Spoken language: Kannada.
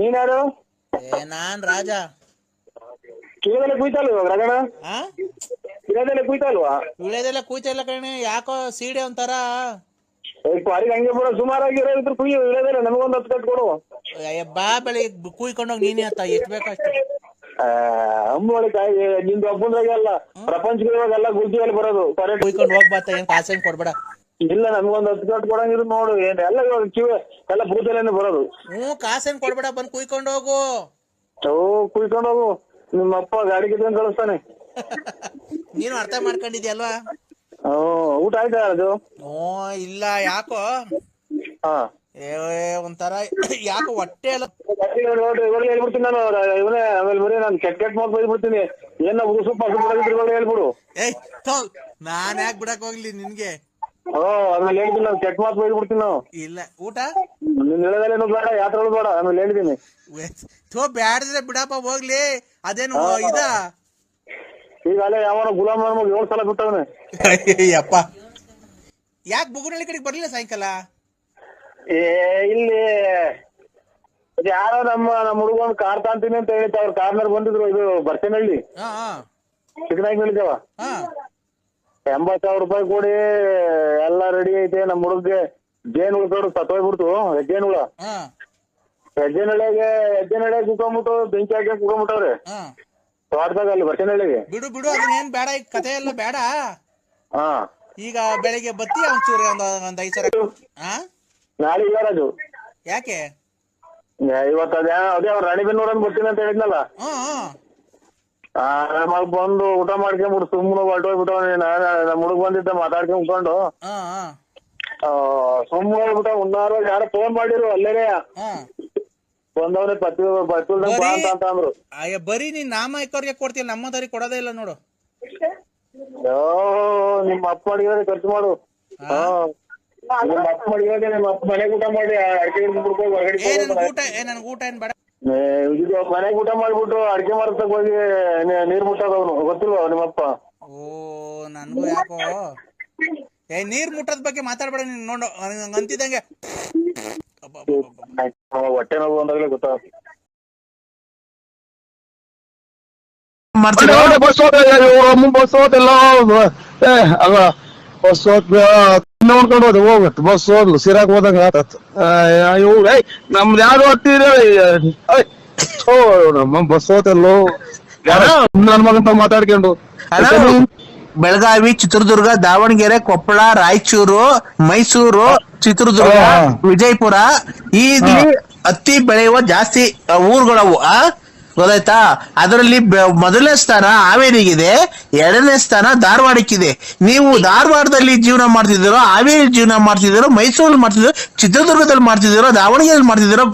ನೀನ್ಯಾರು ಏ ನಾನ್ ರಾಜ. ಕಿರದಲ್ಲೇ ಕುಯ್ತಲ್ವ ಇವಾಗ ರಗಣ ಆ? ಕಿವಿದಲ್ಲೇ ಕುಯ್ತಲ್ವಾ? ವಿಳೆದೆಲ್ಲ ಕೂಯ್ತಿಲ್ಲ ಕಣೆ ಯಾಕೋ ಸೀಡೆ ಒಂಥರ. ಹಂಗೆ ಬರೋ ಸುಮಾರಾಗಿರೋ ಇದ್ರ ಕುಯ್ಯು ಇಳದಿಲ್ಲ ನಮಗೊಂದು ಹತ್ತು ಕಟ್ ಕೊಡು. ಅಯ್ಯ, ಬಾ ಬೆಳಿಗ್ಗೆ ಕುಯ್ಕೊಂಡೋಗಿ ನೀನೇ ಅಂತ ಎಷ್ಟು ಬೇಕು ಅಷ್ಟು ಅಂಬೋಳಿ ಕಾಯಿ ನಿಂದು ಒಬ್ಬಂದ್ರಾಗೆ ಅಲ್ಲ ಪ್ರಪಂಚಕ್ಕೆ ಇವಾಗೆಲ್ಲ ಗುಲ್ತಿಯಲ್ಲಿ ಬರೋದು. ಕರೆಕ್ಟ್ ಕುಯ್ಕೊಂಡು ಹೋಗ್ಬಾತ ಏನ್ ಕಾಸೇನ್ ಕೊಡ್ಬೇಡ. ಇಲ್ಲ ನನ್ಗೊಂದ್ ಹತ್ತು ಕಟ್ ಕೊಡಂಗಿದ್ರು ನೋಡು. ಏನ್ ಎಲ್ಲ ಇವಾಗ ಕಿವಿ ಎಲ್ಲ ಭೂತಲೇನೆ ಬರೋದು. ಹ್ಮ್ ಕಾಸೇನ್ ಕೊಡ್ಬೇಡ ಬಂದ್ ಕುಯ್ಕೊಂಡು ಹೋಗು. ಓ ಕುಯ್ಕೊಂಡು ಹೋಗು. ನಿಮ್ಮ ಅಪ್ಪ ಗಾಡಿ ಕಿತ್ಕೊಂಡ್ ಕಳಿಸ್ತಾನೆ. ನೀನು ಅರ್ಥ ಮಾಡ್ಕೊಂಡಿದ್ಯಲ್ವಾ? ಓ ಊಟ ಆಯ್ತಾ ಅದು? ಓ ಇಲ್ಲ ಯಾಕೋ? ಹಾ. ಏ ಒಂಥರ ಯಾಕೋ ಹೊಟ್ಟೆ ಎಲ್ಲ ನೋಡಿ ಇವಾಗ ಹೇಳ್ಬಿಡ್ತೀನಿ ನಾನು ಇವನೇ ಆಮೇಲೆ ಬರೀ ನಾನು ಕೆಟ್ಟ ಕೆಟ್ಟ ಮಾತು ಬೈದ್ಬಿಡ್ತೀನಿ. ಏನ ಉಸು ಪಸು ಬಿಡೋದಿದ್ರೆ ಇವಾಗ ಹೇಳ್ಬಿಡು. ಏಯ್ ಥೋ, ನಾನ್ ಯಾಕೆ ಬಿಡಕ್ ಹೋಗ್ಲಿ ನಿನ್ಗೆ? ಆಮೇಲೆ ಹೇಳ್ತೀನಿ ನಾನು ಕೆಟ್ಟ ಮಾತು ಬೈದ್ಬಿಡ್ತೀನಿ ನಾವು. ಇಲ್ಲ ಊಟ? ನಿನ್ನ ಹೇಳೋದೇನು ಬೇಡ ಯಾತ್ರೆಗಳು ಬೇಡ ಆಮೇಲೆ ಹೇಳಿದಿನಿ ವೆ- ಥೋ ಬ್ಯಾಡಿದ್ರೆ ಬಿಡಪ್ಪ ಹೋಗ್ಲಿ. ಅದೇನು ಇದ? ಈಗ ಅಲ್ಲೇ ಯಾವನ ಗುಲಾಮ್ ನಮ್ಗೆ ಏಳು ಸಲ ಬಿಟ್ಟವನೆ. ಅಪ್ಪ ಯಾಕೆ ಬುಗುನಳ್ಳಿ ಕಡೆಗೆ ಬರ್ಲಿಲ್ಲ ಸಾಯಂಕಾಲ? ಏ ಇಲ್ಲಿ ಯಾರೋ ನಮ್ಮ ನಮ್ಮ ಹುಡುಗನ್ ಕಾರ್ ತಾಂತೀನಿ ಅಂತ ಹೇಳಿತ್ತು. ಅವ್ರ ಕಾರ್ನರ್ ಬಂದಿದ್ರು ಇದು ಬರ್ತೇನಳ್ಳಿ ಹಾ ಹಾ. ಚಿಕ್ಕನಾಗಿ ಹಾ. ಎಂಬತ್ ಸಾವಿರ ರೂಪಾಯಿ ಕೊಡಿ ಎಲ್ಲ ರೆಡಿ ಐತೆ. ನಮ್ಮ ಹುಡುಗ್ಗೆ ಜೇನ್ ಉಳ್ಕೊಂಡು ಸತ್ತೋಗ್ಬಿಡ್ತು ಹೆಜ್ಜೆನ್ ಹುಳ ಹಾ. ಹೆಜ್ಜೆನಳ್ಳಿಗೆ ಹಳ್ಳಿ ಕುತ್ಕೊಂಡ್ಬಿಟ್ಟು ಬೆಂಕಿ ಹಾಕಿ ಕುತ್ಕೊಂಡ್ಬಿಟ್ಟವ್ರೆ. ಹಾ. ತೋಟದಾಗ ಅಲ್ಲಿ ಬರ್ಸನಹಳ್ಳಿಗೆ ಬಿಡು ಬಿಡು ಅದನ್ನೇನ್ ಬೇಡ ಈ ಕಥೆ ಎಲ್ಲ ಬೇಡ. ಹಾ. ಈಗ ಬೆಳಿಗ್ಗೆ ಬತ್ತಿ ಒಂಚೂರು ಒಂದ್ ಒಂದ್ ಐದ್ ಸಾವಿರ ಹಾ ನಾಳೆ ಇಲ್ಲ ರಾಜು ಯಾಕೆ ಇವತ್ತು ಅದೇ ಅದೇ ಅವ್ರ ರಾಣಿಬೆನ್ನೂರ್ ಬರ್ತೀನಿ ಅಂತ ಹೇಳಿದ್ನಲ್ಲ. ಹ್ಮ್ ಹ್ಮ್. ಆರಾಮಾಗಿ ಬಂದು ಊಟ ಮಾಡ್ಕೊಂಡ್ಬಿಟ್ಟು ಸುಮ್ಮನೆ ಹೊರಟೋಗ್ಬಿಟ್ಟವನಿ ನಾನು ನಮ್ಮ ಹುಡುಗ ಬಂದಿದ್ದ ಮಾತಾಡ್ಕೊಂಡ್ ಕುತ್ಕೊಂಡು. ಹಾ ಹಾ ಸುಮ್ಮನೆ ಹೋಗ್ಬಿಟ್ಟ ಉನ್ನಾರು ಯಾರೋ ಫೋನ್ ಮಾಡಿರು ಅಲ್ಲೇನೆ. ಹಾ. ಬಂದವನೇ ಪತ್ತಿ ಪತ್ತಿಲ್ದಂಗ್ ಬಾ ಅಂತ ಅಂತ ಅಂದ್ರು. ಅಯ್ಯ ಬರೀ ನೀನ್ ನಾಮ ಇಕ್ಕವ್ರಿಗೆ ಕೊಡ್ತೀಯ ನಮ್ಮದವ್ರಿಗೆ ಕೊಡೋದೇ ಇಲ್ಲ ನೋಡು. ಓ ನಿಮ್ಮ ಅಪ್ಪ ಮಾಡಿದ್ರೆ ಖರ್ಚು ಮಾಡು. ಹಾ. ನಿಮ್ಮ ಅಪ್ಪ ಮಾಡಿದ್ರೆ ನಿಮ್ಮ ಅಪ್ಪ ಮನೆಗೆ ಊಟ ಮಾಡಿ ಅಡಿಕೆ ಬಿಡ್ಕೊಂಡು ಹೊರಗಡೆ ಏ ನನ್ಗೆ ಊಟ ಏ ನನ್ಗೆ ಊಟ ಏನ್ ಬೇಡ. ಇದು ಮನೆಗೆ ಊಟ ಮಾಡ್ಬಿಟ್ಟು ಅಡಿಕೆ ಮಾರತಕ್ ಹೋಗಿ ನೀ- ನೀರ್ ಮುಟ್ಟೋದವನು. ಗೊತ್ತಿಲ್ವಾ ನಿಮ್ಮಪ್ಪ? ಓ ನನ್ಗೂ ಯಾಕೋ? ಏ ನೀರ್ ಮುಟ್ಟದ ಬಗ್ಗೆ ಮಾತಾಡ್ಬೇಡ ನೀನ್ ನೋಡು ನಂಗ್ ಅಂತಿದ್ದಂಗೆ. ಅಬ್ಬಬ್ಬಬ್ಬಬ್ಬ. ಅವ ಹೊಟ್ಟೆ ನೋವು ಅಂದಾಗಲೇ ಗೊತ್ತಾಗ ಬಸ್ bus ಹೋದ ಬಸ್ ಹೋದೆಲ್ಲ ಏ ಅವ ಬಸ್ ಹೋದ ನೋಡ್ಕೊಂಡು ಹೋದ ಹೋಗ್ಬಿಟ್ಟು ಬಸ್ ಹೋದ್ಲು ಸಿರಾಕ್ ಹೋದಂಗ ಆತತ್ ಇವು ನಮ್ದು ಯಾರು ಹತ್ತಿರ ನಮ್ಮ ಬಸ್ ಹೋತಲ್ಲೋ. ನನ್ ಮಗಂತ ಮಾತಾಡ್ಕೊಂಡು. ಬೆಳಗಾವಿ ಚಿತ್ರದುರ್ಗ ದಾವಣಗೆರೆ ಕೊಪ್ಪಳ ರಾಯಚೂರು ಮೈಸೂರು ಚಿತ್ರದುರ್ಗ ವಿಜಯಪುರ ಈ ಇಲ್ಲಿ ಹತ್ತಿ ಬೆಳೆಯುವ ಜಾಸ್ತಿ ಊರುಗಳವು ಆ? ಗೊತ್ತಾಯ್ತಾ? ಅದರಲ್ಲಿ ಮೊದಲನೇ ಸ್ಥಾನ ಹಾವೇರಿಗಿದೆ, ಎರಡನೇ ಸ್ಥಾನ ಧಾರವಾಡಕ್ಕಿದೆ. ನೀವು ಧಾರವಾಡದಲ್ಲಿ ಜೀವನ ಮಾಡ್ತಿದ್ದೀರೋ, ಹಾವೇರಿ ಜೀವನ ಮಾಡ್ತಿದ್ದೀರೋ, ಮೈಸೂರಲ್ಲಿ ಮಾಡ್ತಿದ್ದೀರೋ, ಚಿತ್ರದುರ್ಗದಲ್ಲಿ ಮಾಡ್ತಿದ್ದೀರೋ, ದಾವಣಗೆರೆಯಲ್ಲಿ ಮಾಡ್ತಿದ್ದೀರೋ